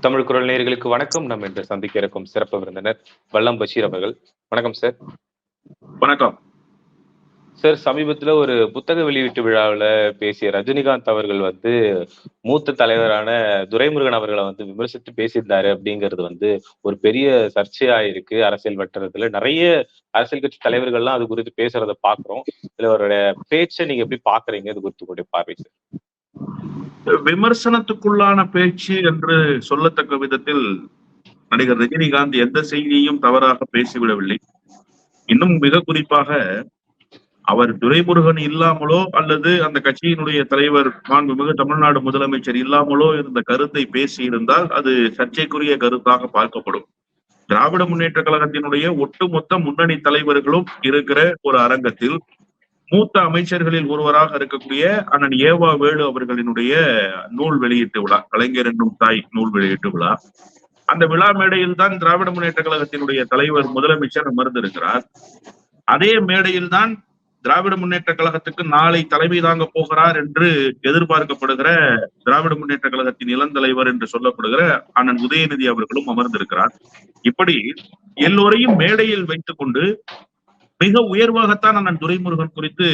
தமிழ் குரல் நேயர்களுக்கு வணக்கம். நம்ம இன்று சந்திக்க இருக்கும் சிறப்பு விருந்தினர் வல்லம் பஷீர் அவர்கள். வணக்கம் சார் வணக்கம். சார் சமீபத்துல ஒரு புத்தக வெளியீட்டு விழாவில் பேசிய ரஜினிகாந்த் அவர்கள் வந்து மூத்த தலைவரான துரைமுருகன் அவர்களை வந்து விமர்சித்து பேசியிருந்தாரு அப்படிங்கிறது வந்து ஒரு பெரிய சர்ச்சையா இருக்கு அரசியல் வட்டாரத்துல. நிறைய அரசியல் கட்சி தலைவர்கள்லாம் அது குறித்து பேசுறத பாக்குறோம் இதுல அவருடைய பேச்சை நீங்க எப்படி பாக்குறீங்க இது குறித்து உங்களுடைய பார்வை சார் விமர்சனத்துக்குள்ளான பேச்சு என்று சொல்லத்தக்க விதத்தில் நடிகர் ரஜினிகாந்த் எந்த செய்தியையும் தவறாக பேசிவிடவில்லை. இன்னும் மிக குறிப்பாக அவர் துரைமுருகன் இல்லாமலோ அல்லது அந்த கட்சியினுடைய தலைவர் மாண்புமிகு தமிழ்நாடு முதலமைச்சர் இல்லாமலோ இருந்த கருத்தை பேசியிருந்தால் அது சர்ச்சைக்குரிய கருத்தாக பார்க்கப்படும். திராவிட முன்னேற்ற கழகத்தினுடைய ஒட்டுமொத்த முன்னணி தலைவர்களும் இருக்கிற ஒரு அரங்கத்தில் மூத்த அமைச்சர்களில் ஒருவராக இருக்கக்கூடிய அண்ணன் ஏவா வேலு அவர்களினுடைய நூல் வெளியீட்டு விழா கலைஞர் என்னும் தாய் நூல் வெளியீட்டு விழா. அந்த விழா மேடையில் தான் திராவிட முன்னேற்ற கழகத்தினுடைய தலைவர் முதலமைச்சர் அமர்ந்திருக்கிறார். அதே மேடையில் தான் திராவிட முன்னேற்ற கழகத்துக்கு நாளை தலைமை தாங்க போகிறார் என்று எதிர்பார்க்கப்படுகிற திராவிட முன்னேற்ற கழகத்தின் இளந்தலைவர் என்று சொல்லப்படுகிற அண்ணன் உதயநிதி அவர்களும் அமர்ந்திருக்கிறார். இப்படி எல்லோரையும் மேடையில் வைத்துக் கொண்டு மிக உயர்வாகத்தான் அண்ணன் துரைமுருகன் குறித்து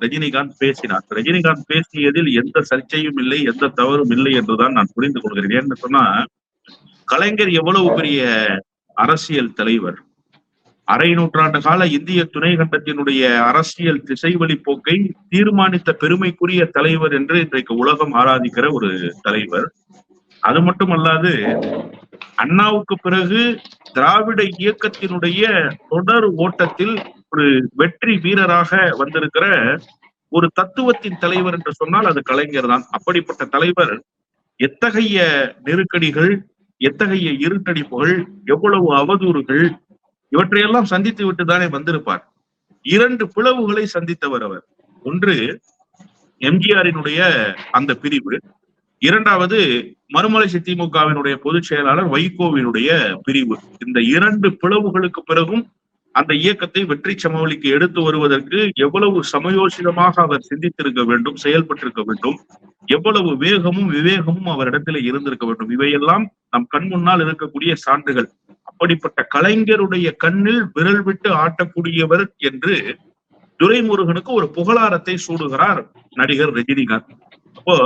ரஜினிகாந்த் பேசினார். ரஜினிகாந்த் பேசியதில் எந்த சர்ச்சையும் இல்லை எந்த தவறும் இல்லை என்றுதான் நான் புரிந்து கொள்கிறேன். ஏன்னு சொன்னா கலைஞர் எவ்வளவு பெரிய அரசியல் தலைவர். அரை நூற்றாண்டு கால இந்திய துணை கண்டத்தினுடைய அரசியல் திசைவழி போக்கை தீர்மானித்த பெருமைக்குரிய தலைவர் என்று இன்றைக்கு உலகம் ஆராதிக்கிற ஒரு தலைவர். அது மட்டுமல்லாது அண்ணாவுக்கு பிறகு திராவிட இயக்கத்தினுடைய தொடர் ஓட்டத்தில் ஒரு வெற்றி வீரராக வந்திருக்கிற ஒரு தத்துவத்தின் தலைவர் என்று சொன்னால் அது கலைஞர் தான். அப்படிப்பட்ட தலைவர் எத்தகைய நெருக்கடிகள் எத்தகைய இருட்டடிப்புகள் எவ்வளவு அவதூறுகள் இவற்றையெல்லாம் சந்தித்து விட்டு தானே வந்திருப்பார். இரண்டு பிளவுகளை சந்தித்தவர் அவர். ஒன்று எம்ஜிஆரினுடைய அந்த பிரிவு இரண்டாவது மறுமலர்ச்சி திமுகவினுடைய பொதுச் செயலாளர் வைகோவினுடைய பிரிவு. இந்த இரண்டு பிளவுகளுக்கு பிறகும் அந்த இயக்கத்தை வெற்றி சமவெளிக்கு எடுத்து வருவதற்கு எவ்வளவு சமயோசிதமாக அவர் சிந்தித்திருக்க வேண்டும் செயல்பட்டிருக்க வேண்டும் எவ்வளவு வேகமும் விவேகமும் அவரிடத்துல இருந்திருக்க வேண்டும். இவையெல்லாம் நம் கண் முன்னால் இருக்கக்கூடிய சான்றுகள். அப்படிப்பட்ட கலைஞருடைய கண்ணில் விரல் விட்டு ஆட்டக்கூடியவர் என்று துரைமுருகனுக்கு ஒரு புகழாரத்தை சூடுகிறார் நடிகர் ரஜினிகாந்த். அப்போ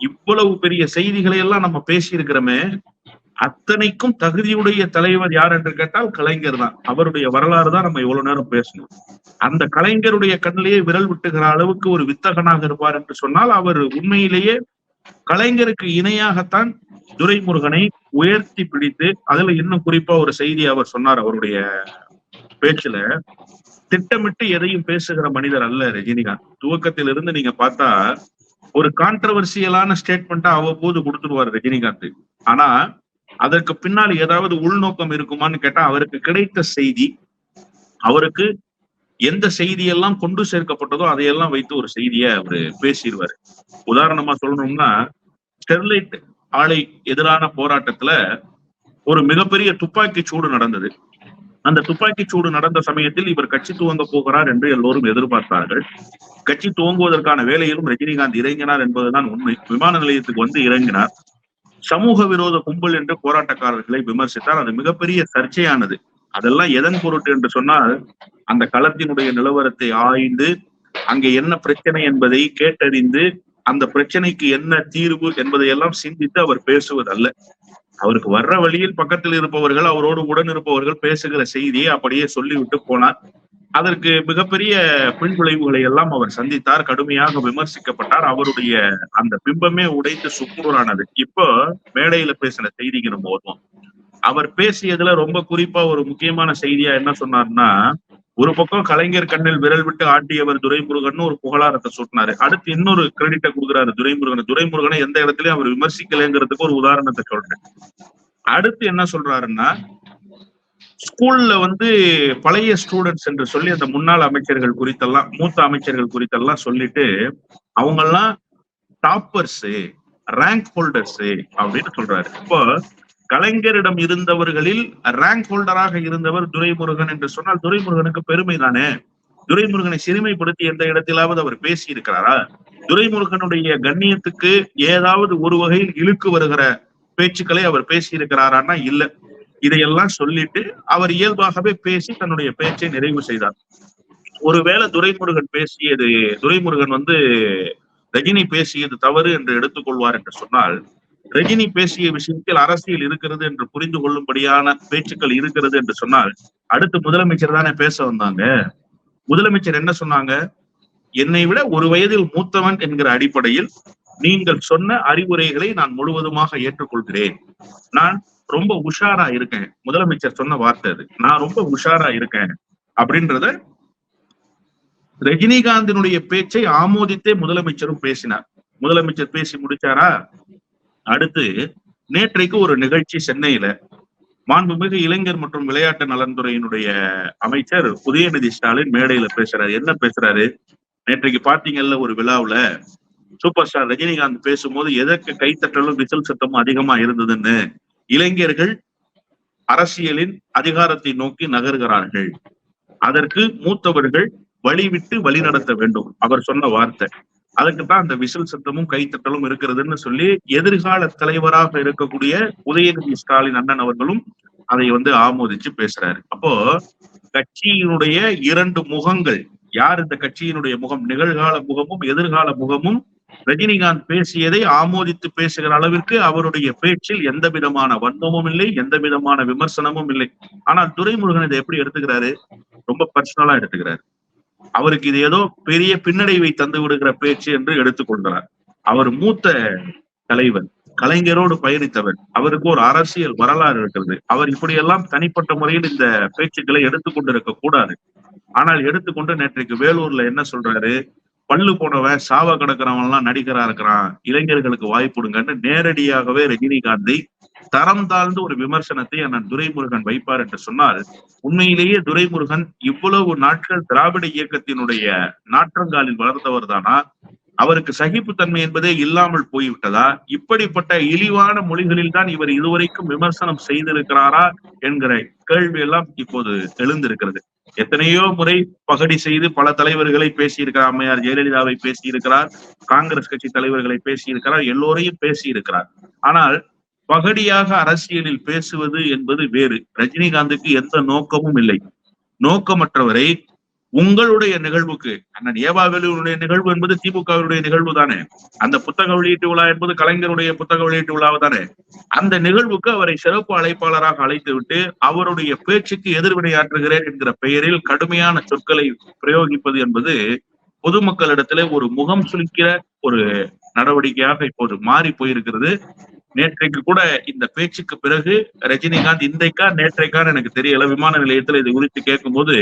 இவ்வளவு பெரிய செய்திகளை எல்லாம் நம்ம பேசி இருக்கிறோமே அத்தனைக்கும் தகுதியுடைய தலைவர் யார் என்று கேட்டால் கலைஞர் தான். அவருடைய வரலாறு தான் நம்ம இவ்வளவு நேரம் பேசணும். அந்த கலைஞருடைய கண்ணிலேயே விரல் விட்டுகிற அளவுக்கு ஒரு வித்தகனாக இருப்பார் என்று சொன்னால் அவர் உண்மையிலேயே கலைஞருக்கு இணையாகத்தான் துரைமுருகனை உயர்த்தி பிடித்து அதுல இன்னும் குறிப்பா ஒரு செய்தி அவர் சொன்னார் அவருடைய பேச்சுல. திட்டமிட்டு எதையும் பேசுகிற மனிதர் அல்ல ரஜினிகாந்த். துவக்கத்திலிருந்து நீங்க பார்த்தா ஒரு கான்ட்ரவர்சியலான ஸ்டேட்மெண்டா அவ்வப்போது கொடுத்துருவார் ரஜினிகாந்த். ஆனா அதற்கு பின்னால் ஏதாவது உள்நோக்கம் இருக்குமான்னு கேட்டா அவருக்கு கிடைத்த செய்தி அவருக்கு எந்த செய்தியெல்லாம் கொண்டு சேர்க்கப்பட்டதோ அதையெல்லாம் வைத்து ஒரு செய்தியை அவரு பேசிடுவாரு. உதாரணமா சொல்லணும்னா ஸ்டெர்லைட் ஆலை எதிரான போராட்டத்துல ஒரு மிகப்பெரிய துப்பாக்கி சூடு நடந்தது. அந்த துப்பாக்கி சூடு நடந்த சமயத்தில் இவர் கட்சி துவங்க போகிறார் என்று எல்லோரும் எதிர்பார்த்தார்கள். கட்சி துவங்குவதற்கான வேலையிலும் ரஜினிகாந்த் இறங்கினார் என்பதுதான் உண்மை. விமான நிலையத்துக்கு வந்து இறங்கினார். சமூக விரோத கும்பல் என்று போராட்டக்காரர்களை விமர்சித்தார் அது மிகப்பெரிய சர்ச்சையானது. அதெல்லாம் எதன் பொருட்டு என்று சொன்னால் அந்த களத்தினுடைய நிலவரத்தை ஆய்ந்து அங்கே என்ன பிரச்சனை என்பதை கேட்டறிந்து அந்த பிரச்சனைக்கு என்ன தீர்வு என்பதையெல்லாம் சிந்தித்து அவர் பேசுவதல்ல. அவருக்கு வர்ற வழியில் பக்கத்தில் இருப்பவர்கள் அவரோடு உடன் இருப்பவர்கள் பேசுகிற செய்தியை அப்படியே சொல்லிவிட்டு போனார். அதற்கு மிகப்பெரிய பின்விளைவுகளை எல்லாம் அவர் சந்தித்தார் கடுமையாக விமர்சிக்கப்பட்டார். அவருடைய அந்த பிம்பமே உடைத்து சுக்குநூறானது. இப்போ மேடையில பேசின செய்திகளும் போதும். அவர் பேசியதுல ரொம்ப குறிப்பா ஒரு முக்கியமான செய்தியா என்ன சொன்னார்னா ஒரு பக்கம் கலைஞர் கண்ணில் விரல் விட்டு ஆட்டியவர் துரைமுருகன் ஒரு புகழாரத்தை சுட்டினாரு. அடுத்து இன்னொரு கிரெடிட்டை கொடுக்குறாரு துரைமுருகன். துரைமுருகனை எந்த இடத்துலயும் அவர் விமர்சிக்கலைங்கிறதுக்கு ஒரு உதாரணத்தை சொல்றேன். அடுத்து என்ன சொல்றாருன்னா ஸ்கூல்ல வந்து பழைய ஸ்டூடெண்ட்ஸ் என்று சொல்லி அந்த முன்னாள் அமைச்சர்கள் குறித்தெல்லாம் மூத்த அமைச்சர்கள் குறித்தெல்லாம் சொல்லிட்டு அவங்க எல்லாம் டாப்பர்ஸ் ரேங்க் ஹோல்டர்ஸ் அப்படின்னு சொல்றாரு. இப்போ கலைஞரிடம் இருந்தவர்களில் ரேங்க் ஹோல்டராக இருந்தவர் துரைமுருகன் என்று சொன்னால் துரைமுருகனுக்கு பெருமை தானே? துரைமுருகனை சிறுமைப்படுத்தி எந்த இடத்திலாவது அவர் பேசி இருக்கிறாரா துரைமுருகனுடைய கண்ணியத்துக்கு ஏதாவது ஒரு வகையில் இழுக்கு வருகிற பேச்சுக்களை அவர் பேசி இருக்கிறாரான்னா இல்ல. இதையெல்லாம் சொல்லிட்டு அவர் இயல்பாகவே பேசி தன்னுடைய பேச்சை நிறைவு செய்தார். ஒருவேளை துரைமுருகன் பேசியது துரைமுருகன் வந்து ரஜினி பேசியது தவறு என்று எடுத்துக்கொள்வார் என்று சொன்னால் ரஜினி பேசிய விஷயத்தில் அரசியல் இருக்கிறது என்று புரிந்து கொள்ளும்படியான பேச்சுக்கள் இருக்கிறது என்று சொன்னால் அடுத்து முதலமைச்சர் தானே பேச வந்தாங்க. முதலமைச்சர் என்ன சொன்னாங்க? என்னை விட ஒரு வயதில் மூத்தவன் என்கிற அடிப்படையில் நீங்கள் சொன்ன அறிவுரைகளை நான் முழுவதுமாக ஏற்றுக்கொள்கிறேன். நான் ரொம்ப உஷாரா இருக்கேன். முதலமைச்சர் சொன்ன வார்த்தை அது. நான் ரொம்ப உஷாரா இருக்கேன் அப்படின்றத ரஜினிகாந்தினுடைய பேச்சை ஆமோதித்தே முதலமைச்சரும் பேசினார். முதலமைச்சர் பேசி முடிச்சாரா? அடுத்து நேற்றைக்கு ஒரு நிகழ்ச்சி சென்னையில மாண்புமிகு இளைஞர் மற்றும் விளையாட்டு நலன்துறையினுடைய அமைச்சர் உதயநிதி ஸ்டாலின் மேடையில பேசுறாரு. என்ன பேசுறாரு? நேற்றைக்கு பாத்தீங்கல்ல ஒரு விழாவுல சூப்பர் ஸ்டார் ரஜினிகாந்த் பேசும்போது எதற்கு கைத்தட்டலும் விசில் சத்தமும் அதிகமா இருந்ததுன்னு இளைஞர்கள் அரசியலின் அதிகாரத்தை நோக்கி நகர்கிறார்கள். அதற்கு மூத்தவர்கள் வழிவிட்டு வழி நடத்த வேண்டும். அவர் சொன்ன வார்த்தை. அதுக்கு தான் அந்த விசில் சத்தமும் கைத்தட்டலும் இருக்கிறதுன்னு சொல்லி எதிர்கால தலைவராக இருக்கக்கூடிய உதயநிதி ஸ்டாலின் அண்ணன் அவர்களும் அதை வந்து ஆமோதிச்சு பேசுறாரு. அப்போ கட்சியினுடைய இரண்டு முகங்கள் யார் இந்த கட்சியினுடைய முகம்? நிகழ்கால முகமும் எதிர்கால முகமும் ரஜினிகாந்த் பேசியதை ஆமோதித்து பேசுகிற அளவிற்கு அவருடைய பேச்சில் எந்த விதமான வன்மமும் இல்லை எந்த விதமான விமர்சனமும் இல்லை. ஆனால் துரைமுருகன் இதை எப்படி எடுத்துக்கிறாரு? ரொம்ப பர்சனலா எடுத்துக்கிறாரு. அவருக்கு இது ஏதோ பெரிய பின்னடைவை தந்து விடுகிற பேச்சு என்று எடுத்துக்கொண்டார் அவர் மூத்த தலைவர் கலைஞரோடு பயணித்தவர். அவருக்கு ஒரு அரசியல் வரலாறு இருக்கிறது. அவர் இப்படியெல்லாம் தனிப்பட்ட முறையில் இந்த பேச்சுக்களை எடுத்துக்கொண்டிருக்க கூடாது. ஆனால் எடுத்துக்கொண்டு நேற்றைக்கு வேலூர்ல என்ன சொல்றாரு? பல்லு போனவன் சாவ கிடக்கிறவன் எல்லாம் நடிகரா இருக்கிறான். இளைஞர்களுக்கு வாய்ப்புடுங்கன்னு நேரடியாகவே ரஜினிகாந்தை தரம் தாழ்ந்து ஒரு விமர்சனத்தை அண்ணன் துரைமுருகன் வைப்பார் என்று சொன்னால் உண்மையிலேயே துரைமுருகன் இவ்வளவு நாட்கள் திராவிட இயக்கத்தினுடைய நாற்றங்காலில் வளர்ந்தவர் தானா? அவருக்கு சகிப்புத்தன்மை என்பதே இல்லாமல் போய்விட்டதா? இப்படிப்பட்ட இழிவான மொழிகளில் தான் இவர் இதுவரைக்கும் விமர்சனம் செய்திருக்கிறாரா? என்கிற கேள்வி எல்லாம் இப்போது எழுந்திருக்கிறது. எத்தனையோ முறை பகடி செய்து பல தலைவர்களை பேசியிருக்கிறார் அம்மையார் ஜெயலலிதாவை பேசியிருக்கிறார். காங்கிரஸ் கட்சி தலைவர்களை பேசியிருக்கிறார். எல்லோரையும் பேசியிருக்கிறார். ஆனால் பகடியாக அரசியலில் பேசுவது என்பது வேறு. ரஜினிகாந்துக்கு எந்த நோக்கமும் இல்லை. நோக்கமற்றவரை உங்களுடைய நிகழ்வுக்கு அண்ணன் ஏவாவேலுடைய நிகழ்வு என்பது திமுகவினுடைய நிகழ்வு தானே. அந்த புத்தக வெளியீட்டு விழா என்பது கலைஞருடைய புத்தக வெளியீட்டு விழாவு தானே. அந்த நிகழ்வுக்கு அவரை சிறப்பு அழைப்பாளராக அழைத்து விட்டு அவருடைய பேச்சுக்கு எதிர்வினையாற்றுகிறேன் என்கிற பெயரில் கடுமையான சொற்களை பிரயோகிப்பது என்பது பொதுமக்களிடத்திலே ஒரு முகம் சுளிக்கிற ஒரு நடவடிக்கையாக இப்போது மாறி போயிருக்கிறது. நேற்றைக்கு கூட இந்த பேச்சுக்கு பிறகு ரஜினிகாந்த் இன்றைக்கா நேற்றைக்கான்னு எனக்கு தெரியல. விமான நிலையத்தில் இது குறித்து கேட்கும்போது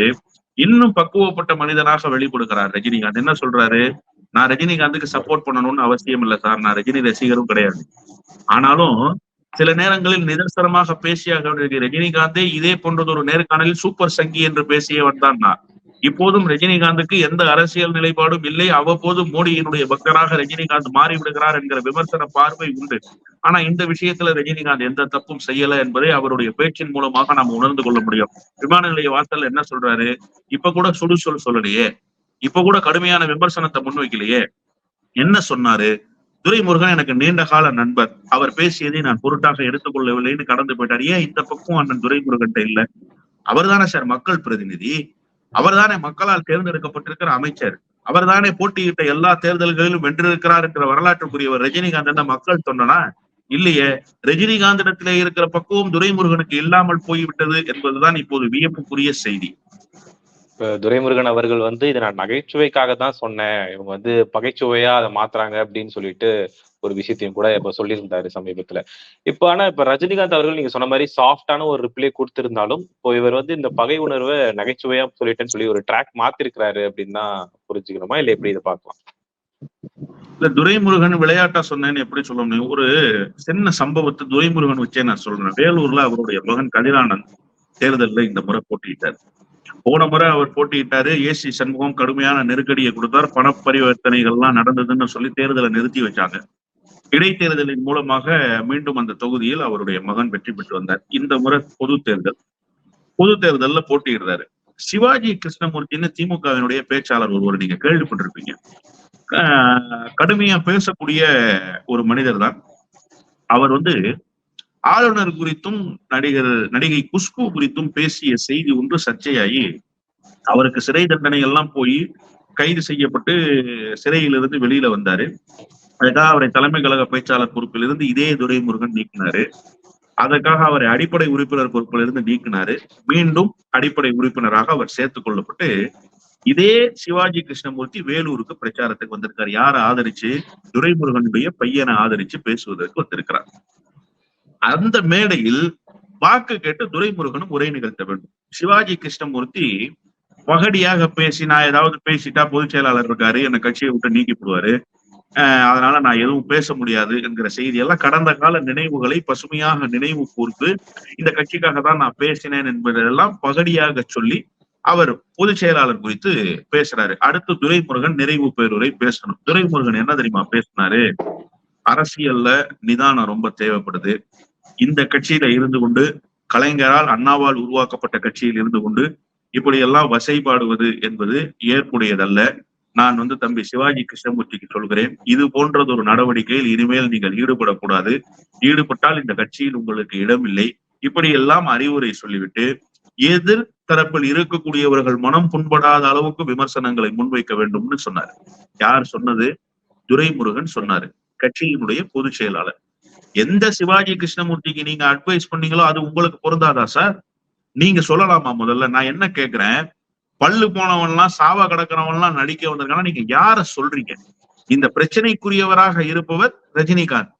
இன்னும் பக்குவப்பட்ட மனிதனாக வெளிப்படுகிறார் ரஜினிகாந்த். என்ன சொல்றாரு? நான் ரஜினிகாந்துக்கு சப்போர்ட் பண்ணணும்னு அவசியம் இல்லை சார். நான் ரஜினி ரசிகரும் கிடையாது. ஆனாலும் சில நேரங்களில் நிதர்சனமாக பேசியாக ரஜினிகாந்தே இதே போன்றது ஒரு நேர்காணலில் சூப்பர் சங்கி என்று பேசியவன் தான் நான். இப்போதும் ரஜினிகாந்துக்கு எந்த அரசியல் நிலைப்பாடும் இல்லை. அவ்வப்போது மோடியினுடைய பக்தராக ரஜினிகாந்த் மாறி விடுகிறார் என்கிற விமர்சன பார்வை உண்டு. ஆனா இந்த விஷயத்துல ரஜினிகாந்த் எந்த தப்பும் செய்யல என்பதை அவருடைய பேச்சின் மூலமாக நாம் உணர்ந்து கொள்ள முடியும். விமான நிலைய வார்த்தையில என்ன சொல்றாரு? இப்ப கூட சுடு சொல் சொல்லலையே. இப்ப கூட கடுமையான விமர்சனத்தை முன்வைக்கலையே. என்ன சொன்னாரு? துரைமுருகன் எனக்கு நீண்ட கால நண்பர். அவர் பேசியதை நான் பொருட்டாக எடுத்துக்கொள்ளவில்லைன்னு கடந்து போயிட்டார். ஏன் இந்த பக்கம் அண்ணன் துரைமுருகன் இல்ல? அவர் தானே சார் மக்கள் பிரதிநிதி? அவர் தானே மக்களால் தேர்ந்தெடுக்கப்பட்டிருக்கிற அமைச்சர். அவர் தானே போட்டியிட்ட எல்லா தேர்தல்களிலும் வென்றிருக்கிறார் என்கிற வரலாற்றுக்குரியவர் ரஜினிகாந்த் என்ன மக்கள் சொன்னனா? இல்லையே. ரஜினிகாந்திடத்திலே இருக்கிற பக்குவம் துரைமுருகனுக்கு இல்லாமல் போய்விட்டது என்பதுதான் இப்போது வியப்புக்குரிய செய்தி. துரைமுருகன் அவர்கள் வந்து இதை நான் நகைச்சுவைக்காக தான் சொன்னேன். இவங்க வந்து பகைச்சுவையா அதை மாத்துறாங்க அப்படின்னு சொல்லிட்டு ஒரு விஷயத்தையும் கூட இப்ப சொல்லியிருந்தாரு சமீபத்துல. இப்ப ஆனா இப்ப ரஜினிகாந்த் அவர்கள் நீங்க சொன்ன மாதிரி சாஃப்டான ஒரு ரிப்ளை கொடுத்திருந்தாலும் இப்போ இவர் வந்து இந்த பகை உணர்வை நகைச்சுவையா சொல்லிட்டேன்னு சொல்லி ஒரு ட்ராக் மாத்திருக்கிறாரு அப்படின்னு புரிஞ்சுக்கணுமா? இல்ல எப்படி இதை பார்க்கலாம்? இல்ல துரைமுருகன் விளையாட்டா சொன்னேன்னு எப்படி சொல்ல முடியும்? ஒரு சின்ன சம்பவத்தை துரைமுருகன் வச்சே நான் சொல்றேன். வேலூர்ல அவருடைய மகன் கதிரானந்த் தேர்தலில் இந்த முறை போட்டியிட்டார். போன முறை அவர் போட்டியிட்டாரு. ஏசி சண்முகம் கடுமையான நெருக்கடியை கொடுத்தார். பண பரிவர்த்தனைகள்லாம் நடந்ததுன்னு சொல்லி தேர்தலை நிறுத்தி வச்சாங்க. இடைத்தேர்தலின் மூலமாக மீண்டும் அந்த தொகுதியில் அவருடைய மகன் வெற்றி பெற்று வந்தார். இந்த முறை பொது தேர்தல். பொது தேர்தல்ல போட்டியிடுறாரு. சிவாஜி கிருஷ்ணமூர்த்தின்னு திமுகவினுடைய பேச்சாளர் ஒருவர் நீங்க கேள்விப்பட்டிருப்பீங்க. கடுமையா பேசக்கூடிய ஒரு மனிதர் தான். அவர் வந்து ஆளுநர் குறித்தும் நடிகர் நடிகை குஷ்பு குறித்தும் பேசிய செய்தி ஒன்று சர்ச்சையாகி அவருக்கு சிறை தண்டனை எல்லாம் போய் கைது செய்யப்பட்டு சிறையிலிருந்து வெளியில வந்தாரு. அதுக்காக அவரை தலைமை கழக பேச்சாளர் பொறுப்பிலிருந்து இதே துரைமுருகன் நீக்கினாரு. அதற்காக அவரை அடிப்படை உறுப்பினர் பொறுப்பிலிருந்து நீக்கினாரு. மீண்டும் அடிப்படை உறுப்பினராக அவர் சேர்த்துக் கொள்ளப்பட்டு இதே சிவாஜி கிருஷ்ணமூர்த்தி வேலூருக்கு பிரச்சாரத்துக்கு வந்திருக்காரு. யாரை ஆதரிச்சு? துரைமுருகனுடைய பையனை ஆதரிச்சு பேசுவதற்கு வந்திருக்கிறார். அந்த மேடையில் வாக்கு கேட்டு துரைமுருகனும் உரை நிகழ்த்த வேண்டும். சிவாஜி கிருஷ்ணமூர்த்தி பகடியாக பேசி நான் ஏதாவது பேசிட்டா பொதுச் செயலாளர் இருக்காரு என்ன கட்சியை விட்டு நீக்கி போடுவாரு அதனால நான் எதுவும் பேச முடியாது என்கிற செய்தி. எல்லாம் கடந்த கால நினைவுகளை பசுமையாக நினைவு கூர்ந்து இந்த கட்சிக்காக தான் நான் பேசினேன் என்பதெல்லாம் பகடியாக சொல்லி அவர் பொதுச் செயலாளர் குறித்து பேசுறாரு. அடுத்து துரைமுருகன் நிறைவு பேருரை பேசணும். துரைமுருகன் என்ன தெரியுமா பேசினாரு? அரசியல்ல நிதானம் ரொம்ப தேவைப்படுது. இந்த கட்சியில இருந்து கொண்டு கலைஞரால் அண்ணாவால் உருவாக்கப்பட்ட கட்சியில் இருந்து கொண்டு இப்படி எல்லாம் வசைபாடுவது என்பது ஏற்புடையதல்ல. நான் வந்து தம்பி சிவாஜி கிருஷ்ணமூர்த்திக்கு சொல்கிறேன் இது போன்றது ஒரு நடவடிக்கையில் இனிமேல் நீங்கள் ஈடுபடக்கூடாது. ஈடுபட்டால் இந்த கட்சியில் உங்களுக்கு இடமில்லை. இப்படி எல்லாம் அறிவுரை சொல்லிவிட்டு எதிர் தரப்பில் இருக்கக்கூடியவர்கள் மனம் புண்படாத அளவுக்கு விமர்சனங்களை முன்வைக்க வேண்டும்னு சொன்னார். யார் சொன்னது? துரைமுருகன் சொன்னாரு கட்சியினுடைய பொதுச் செயலாளர். எந்த சிவாஜி கிருஷ்ணமூர்த்திக்கு நீங்க அட்வைஸ் பண்ணீங்களோ அது உங்களுக்கு பொருந்தாதா சார் நீங்க சொல்லலாமா முதல்ல? நான் என்ன கேக்குறேன் பல்லு போனவன்லாம் சாவா கிடக்கிறவன்லாம் நடிக்க வந்திருக்கானா? நீங்க யார சொல்றீங்க? இந்த பிரச்சனைக்குரியவராக இருப்பவர் ரஜினிகாந்த்.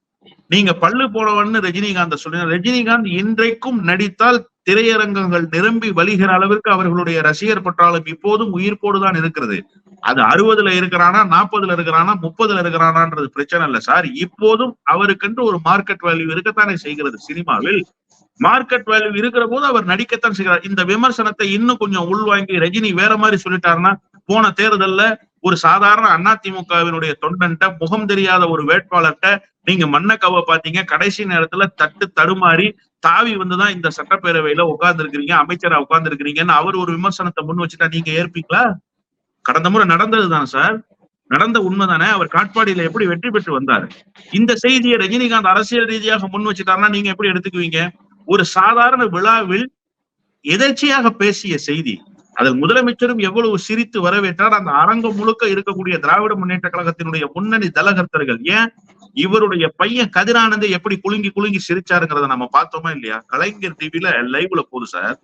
நீங்க பல்லு போனவன்னு ரஜினிகாந்த சொல்லுங்க ரஜினிகாந்த் இன்றைக்கும் நடித்தால் திரையரங்கங்கள் நிரம்பி வழிகிற அளவிற்கு அவர்களுடைய ரசிகர் பற்றாலும் இப்போதும் உயிர்ப்போடுதான் இருக்கிறது. அது அறுபதுல இருக்கிறானா நாற்பதுல இருக்கிறானா முப்பதுல இருக்கிறானான்றது பிரச்சனை இல்ல சார். இப்போதும் அவருக்கென்று ஒரு மார்க்கெட் வேல்யூ இருக்கத்தானே செய்கிறது சினிமாவில். மார்க்கெட் வேல்யூ இருக்கிற போது அவர் நடிக்கத்தான் செய்கிறார். இந்த விமர்சனத்தை இன்னும் கொஞ்சம் உள்வாங்கி ரஜினி வேற மாதிரி சொல்லிட்டாருன்னா போன தேர்தல்ல ஒரு சாதாரண அதிமுகவினுடைய தொண்டன்ட்ட முகம் தெரியாத ஒரு வேட்பாளர்கிட்ட நீங்க மண்ணக்கவ பாத்தீங்க கடைசி நேரத்துல தட்டு தடுமாறி தாவி வந்துதான் இந்த சட்டப்பேரவையில உட்கார்ந்துருக்கிறீங்க அமைச்சரா உட்கார்ந்துருக்கிறீங்கன்னு அவர் ஒரு விமர்சனத்தை முன் வச்சுட்டா நீங்க ஏற்பீங்களா? கடந்த முறை நடந்ததுதான் சார்? நடந்த உண்மைதானே? அவர் காட்பாடியில எப்படி வெற்றி பெற்று வந்தாரு? இந்த செய்தியை ரஜினிகாந்த் அரசியல் ரீதியாக முன் வச்சுட்டாருன்னா நீங்க எப்படி எடுத்துக்குவீங்க? ஒரு சாதாரண விழாவில் எதர்ச்சியாக பேசிய செய்தி அதில் முதலமைச்சரும் எவ்வளவு சிரித்து வரவேற்றார் அந்த அரங்கம் முழுக்க இருக்கக்கூடிய திராவிட முன்னேற்ற கழகத்தினுடைய முன்னணி தலகர்த்தர்கள் ஏன் இவருடைய பையன் கதிரானந்தை எப்படி குலுங்கி குலுங்கி சிரிச்சாருங்கிறத நம்ம பார்த்தோமா இல்லையா? கலைஞர் டிவில லைவ்ல போகுது சார்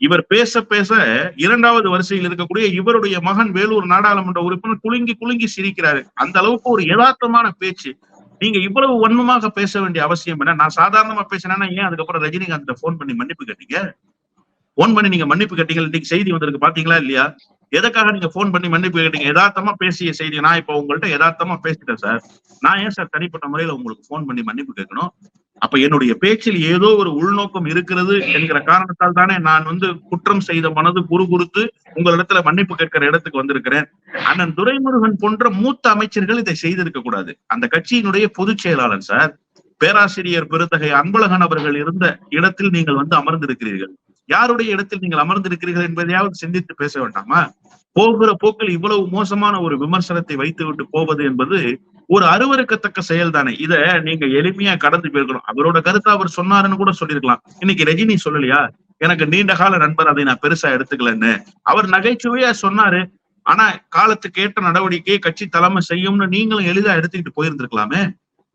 இவர் பேச பேச இரண்டாவது வரிசையில் இருக்கக்கூடிய இவருடைய மகன் வேலூர் நாடாளுமன்ற உறுப்பினர் குலுங்கி குலுங்கி சிரிக்கிறாரு. அந்த அளவுக்கு ஒரு யதார்த்தமான பேச்சு. நீங்க இவ்வளவு வன்மமாக பேச வேண்டிய அவசியம் என்ன? நான் சாதாரணமா பேசினேன்னா ஏன் அதுக்கப்புறம் ரஜினிகாந்த் போன் பண்ணி மன்னிப்பு கேட்டீங்க? போன் பண்ணி நீங்க மன்னிப்பு கேட்டீங்க. இன்னைக்கு செய்தி வந்திருக்கு பாத்தீங்களா இல்லையா? எதுக்காக நீங்க போன் பண்ணி மன்னிப்பு கேட்டீங்க? யதார்த்தமா பேசிய செய்தி. நான் இப்ப உங்கள்ட்ட யதார்த்தமா பேசிட்டேன் சார் நான் ஏன் சார் தனிப்பட்ட முறையில உங்களுக்கு போன் பண்ணி மன்னிப்பு கேட்கணும்? அப்ப என்னுடைய பேச்சில் ஏதோ ஒரு உள்நோக்கம் இருக்கிறது என்கிற காரணத்தால் தானே நான் வந்து குற்றம் செய்த மனது குறுகுறுத்து உங்களிடத்துல மன்னிப்பு கேட்கிற இடத்துக்கு வந்திருக்கிறேன். அண்ணன் துரைமுருகன் போன்ற மூத்த அமைச்சர்கள் இதை செய்திருக்க கூடாது. அந்த கட்சியினுடைய பொதுச் செயலாளர் சார் பேராசிரியர் பெருந்தகை அன்பழகன் அவர்கள் இருந்த இடத்தில் நீங்கள் வந்து அமர்ந்திருக்கிறீர்கள். யாருடைய இடத்தில் நீங்கள் அமர்ந்திருக்கிறீர்கள் என்பதையாவது சிந்தித்து பேச வேண்டாமா? போகிற போக்கில் இவ்வளவு மோசமான ஒரு விமர்சனத்தை வைத்துவிட்டு போவது என்பது ஒரு அருவருக்கத்தக்க செயல் தானே இத நீங்க எளிமையா கடந்து போயிருக்கணும். அவரோட கருத்தை அவர் சொன்னாருன்னு கூட சொல்லியிருக்கலாம். இன்னைக்கு ரஜினி சொல்லலையா? எனக்கு நீண்ட கால நண்பர் அதை நான் பெருசா எடுத்துக்கலன்னு. அவர் நகைச்சுவையா சொன்னாரு. ஆனா காலத்துக்கு ஏற்ற நடவடிக்கையை கட்சி தலைமை செய்யும்னு நீங்களும் எளிதா எடுத்துக்கிட்டு போயிருந்திருக்கலாமே.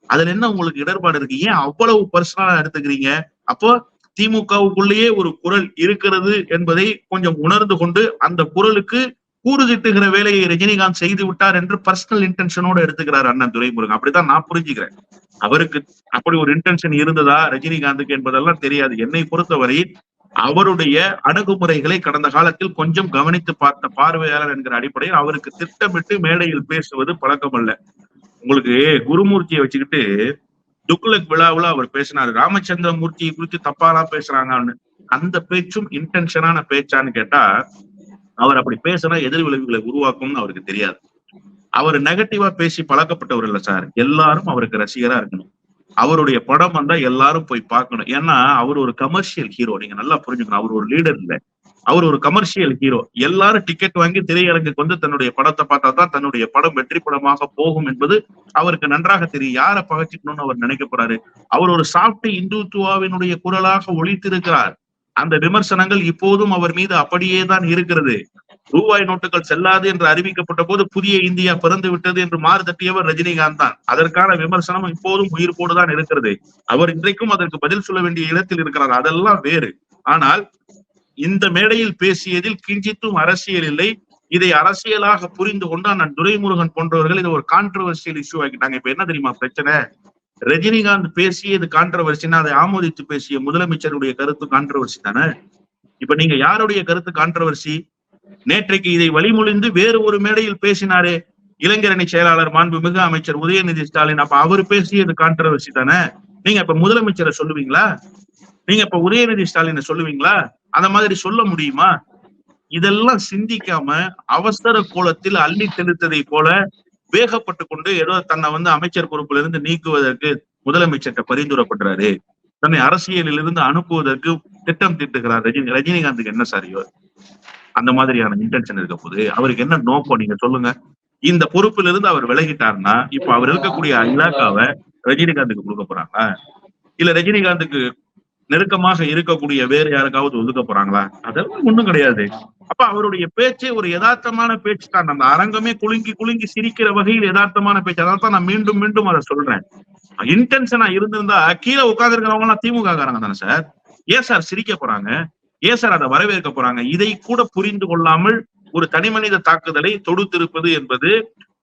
அதுல என்ன உங்களுக்கு இடர்பாடு இருக்கு? ஏன் அவ்வளவு பர்சனலா எடுத்துக்கிறீங்க? அப்போ திமுகவுக்குள்ளேயே ஒரு குரல் இருக்கிறது என்பதை கொஞ்சம் உணர்ந்து கொண்டு அந்த குரலுக்கு கூறுதிட்டுகிற வேலையை ரஜினிகாந்த் செய்து விட்டார் என்று பர்சனல் இன்டென்ஷனோட எடுத்துக்கிறார் அண்ணன் துரைமுருகன். அப்படித்தான் நான் புரிஞ்சுக்கிறேன். அவருக்கு அப்படி ஒரு இன்டென்ஷன் இருந்ததா ரஜினிகாந்துக்கு என்பதெல்லாம் தெரியாது. என்னை பொறுத்தவரை அவருடைய அணுகுமுறைகளை கடந்த காலத்தில் கொஞ்சம் கவனித்து பார்த்த பார்வையாளர் என்கிற அடிப்படையில் அவருக்கு திட்டமிட்டு மேடையில் பேசுவது பழக்கம் அல்ல உங்களுக்கு குருமூர்த்தியை வச்சுக்கிட்டு துக்லக் விழாவுல அவர் பேசினாரு. ராமச்சந்திர மூர்த்தியை குறித்து தப்பாலாம் பேசுறாங்கன்னு. அந்த பேச்சும் இன்டென்ஷனான பேச்சான்னு கேட்டா அவர் அப்படி பேசினா எதிர் விளைவுகளை உருவாக்கும்னு அவருக்கு தெரியாது. அவர் நெகட்டிவா பேசி பழக்கப்பட்டவர் இல்ல சார். எல்லாரும் அவருக்கு ரசிகரா இருக்கணும். அவருடைய படம் வந்தா எல்லாரும் போய் பார்க்கணும். ஏன்னா அவர் ஒரு கமர்ஷியல் ஹீரோ நீங்க நல்லா புரிஞ்சுக்கணும். அவர் ஒரு லீடர் இல்ல. அவர் ஒரு கமர்ஷியல் ஹீரோ எல்லாரும் டிக்கெட் வாங்கி திரையரங்குக்கு வந்து தன்னுடைய படத்தை பார்த்தா தான் தன்னுடைய படம் வெற்றி படமாக போகும் என்பது அவருக்கு நன்றாக தெரியும். யாரை பகச்சிக்கணும்னு அவர் நினைக்க போறாரு? அவர் ஒரு சாப்பிட்டு இந்துத்துவாவினுடைய குரலாக ஒழித்திருக்கிறார் அந்த விமர்சனங்கள் இப்போதும் அவர் மீது அப்படியே தான் இருக்கிறது. ரூபாய் நோட்டுகள் செல்லாது என்று அறிவிக்கப்பட்ட போது புதிய இந்தியா பிறந்து விட்டது என்று மாறு தட்டியவர் ரஜினிகாந்த் தான். அதற்கான விமர்சனம் இப்போதும் உயிர்ப்போடு தான் இருக்கிறது. அவர் இன்றைக்கும் அதற்கு பதில் சொல்ல வேண்டிய இடத்தில் இருக்கிறார். அதெல்லாம் வேறு. ஆனால் இந்த மேடையில் பேசியதில் கிஞ்சித்தும் அரசியல் இல்லை. இதை அரசியலாக புரிந்து கொண்டு நான் துரைமுருகன் போன்றவர்கள் இதை ஒரு கான்ட்ரவர்சியல் இஷ்யூ ஆக்கிட்டாங்க. இப்ப என்ன தெரியுமா பிரச்சனை? ரஜினிகாந்த் பேசியது இது அதை ஆமோதித்து பேசிய முதலமைச்சருடைய கருத்து கான்ட்ரவர்சி தானே? இப்ப நீங்க யாருடைய கருத்து கான்ட்ரவர்சி நேற்றைக்கு இதை வழிமொழிந்து வேறு ஒரு மேடையில் பேசினாரே இளைஞரணி செயலாளர் மாண்புமிகு அமைச்சர் உதயநிதி ஸ்டாலின். அப்ப அவர் பேசியது கான்ட்ரவர்சி தானே? நீங்க இப்ப முதலமைச்சரை சொல்லுவீங்களா? நீங்க இப்ப உதயநிதி ஸ்டாலினை சொல்லுவீங்களா? அந்த மாதிரி சொல்ல முடியுமா? இதெல்லாம் சிந்திக்காம அவசர கோலத்தில் அள்ளி தெளித்ததை போல வேகப்பட்டு கொண்டு ஏதோ தன்னை வந்து அமைச்சர் பொறுப்புல இருந்து நீக்குவதற்கு முதலமைச்சர்கிட்ட பரிந்துரைப்படுறாரு தன்னை அரசியலில் இருந்து அனுப்புவதற்கு திட்டம் தீட்டுகிறார் ரஜினி ரஜினிகாந்துக்கு என்ன சாரியோ அந்த மாதிரியான இன்டென்ஷன் இருக்க போது அவருக்கு என்ன நோக்கம்? நீங்க சொல்லுங்க. இந்த பொறுப்புல இருந்து அவர் விலகிட்டாருன்னா இப்ப அவர் இருக்கக்கூடிய இலாக்காவை ரஜினிகாந்துக்கு கொடுக்க போறாங்களா? இல்ல ரஜினிகாந்துக்கு நெருக்கமாக இருக்கக்கூடிய வேறு யாருக்காவது ஒதுக்க போறாங்களா? அதெல்லாம் ஒண்ணும் கிடையாது. அப்ப அவருடைய பேச்சு ஒரு யதார்த்தமான பேச்சு தான் அந்த அரங்கமே குலுங்கி குலுங்கி சிரிக்கிற வகையில் யதார்த்தமான பேச்சு. அதான் நான் மீண்டும் மீண்டும் அதை சொல்றேன். இன்டென்ஷனா இருந்திருந்தா கீழே உட்கார்ந்து எல்லாம் திமுக காரங்க தானே சார்? ஏன் சார் சிரிக்க போறாங்க? ஏன் சார் அதை வரவேற்க போறாங்க? இதை கூட புரிந்து கொள்ளாமல் ஒரு தனிமனித தாக்குதலை தொடுத்திருப்பது என்பது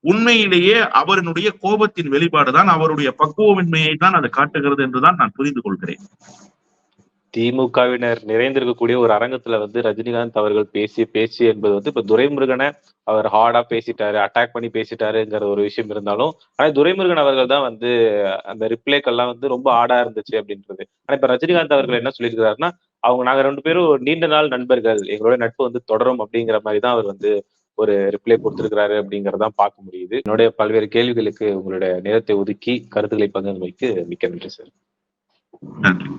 உண்மையிலேயே அவருடைய கோபத்தின் வெளிப்பாடுதான். அவருடைய பக்குவமின்மையை தான் அது காட்டுகிறது என்றுதான் நான் புரிந்து கொள்கிறேன். திமுகவினர் நிறைந்திருக்கக்கூடிய ஒரு அரங்கத்துல வந்து ரஜினிகாந்த் அவர்கள் பேசிய பேச்சு என்பது வந்து இப்ப துரைமுருகனை அவர் ஹார்டா பேசிட்டாரு அட்டாக் பண்ணி பேசிட்டாருங்கிற ஒரு விஷயம் இருந்தாலும் ஆனா துரைமுருகன் அவர்கள் தான் வந்து அந்த ரிப்ளைக்கெல்லாம் வந்து ரொம்ப ஆடா இருந்துச்சு அப்படின்றது. ஆனா இப்ப ரஜினிகாந்த் அவர்கள் என்ன சொல்லியிருக்கிறாருன்னா அவங்க நாங்க ரெண்டு பேரும் நீண்ட நாள் நண்பர்கள் எங்களோட நட்பு வந்து தொடரும் அப்படிங்கிற மாதிரி தான் அவர் வந்து ஒரு ரிப்ளை கொடுத்திருக்கிறாரு அப்படிங்கறதான் பார்க்க முடியுது. என்னுடைய பல்வேறு கேள்விகளுக்கு உங்களுடைய நேரத்தை ஒதுக்கி கருத்துக்களை பகிர்ந்து வைக்க மிக்க நன்றி சார். நன்றி.